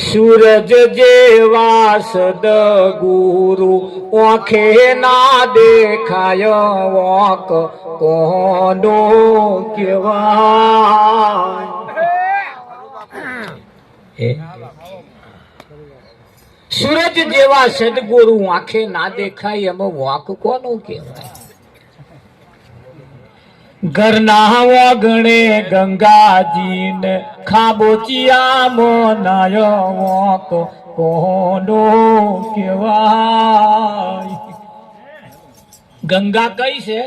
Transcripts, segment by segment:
સૂરજ જેવા સદગુરુ ઓખે ના દેખાય વોક કોનો કેવાય? સૂરજ જેવા સદગુરુ આંખે ના દેખાય એમાં વાંક કોનો કહેવાય ઘરના વાગણે ગંગાજીને ખાબોચિયા મોનાય વાંક કોનો કેવાય ગંગા કઈ છે?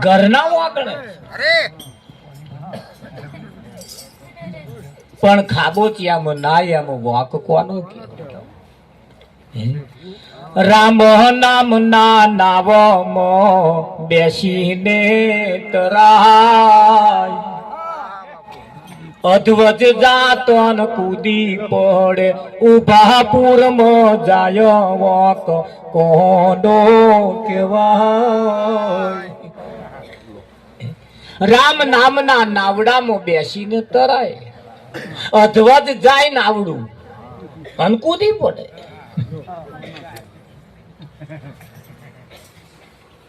ઘરના વાગણે પણ ખાબોચિયામાં નાય એમ વાંક કોનો કહેવાય? હે? રામ નામ ના નાવમાં બેસીને તરાય. અધવજ જાતન કૂદી પડે ઊભા પૂરમાં જાય વાક કોનો કેવાય રામ નામના નાવડામાં બેસીને તરાય. અધવજ જાય નાવડું, અન કુદી પડે.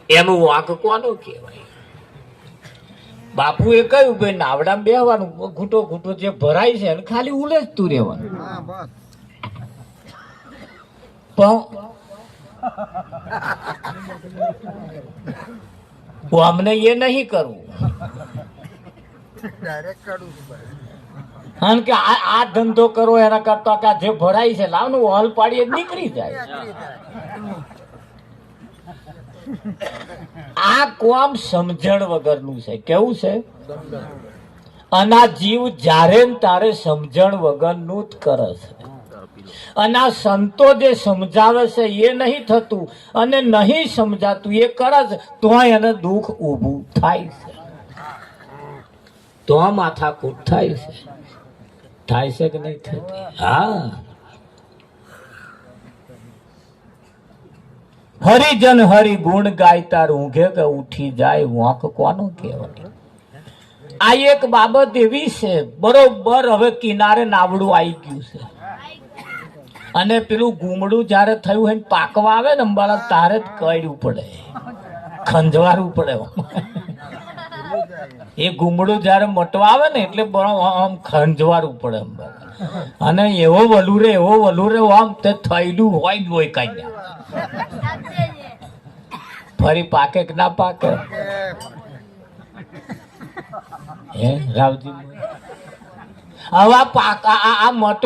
એનું વાંક કોનો કહેવાય? બાપુએ કહ્યું ભાઈ નાવડામાં બેહવાનું ઘૂંટો ઘૂંટો જે ભરાય છે એને ખાલી ઉલેચતું રહેવાનું. પણ અમને એ નહીં કરવું કારણ કે આ આ ધંધો કરો, એના કરતા કે જે ભરાય છે, લાવનું, હલ પાડીએ નીકળી જાય. આ કોમ સમજણ વગરનું છે. કેવું છે? અને જીવ જ્યારે તારે સમજણ વગરનું જ કરે છે. અને સંતો જે સમજાવે છે, એ નહીં થતું. અને નહીં સમજાતું, એ કરે છે તો એને દુઃખ ઊભું થાય છે. તો માથાકૂટ થાય છે. થાય છે કે નહીં થતી હા. હરિજન હરિ ગુણ ગાય તાર ઊંઘે કે ઉઠી જાય, વાંક કોનો કહેવાય? આ એક બાબત એવી છે, બરોબર હવે કિનારે નાવડું આવી ગયું છે. અને પેલું ગુમડું જ્યારે થયું હોય પાકવા આવે ને અંબાલા તારે જ કડ્યું પડે. ખંજવારું પડે. એ ગુમડું જ્યારે મટવા આવે ને એટલે આમ ખંજવારવું પડે અંબાલા અને એવો વલુરે એવો વલુરે આમ તે થયેલું હોય જ હોય કઈ ફરી પાકે કે ના પાકે. હે, રાવજી? હવે આ- આ મટ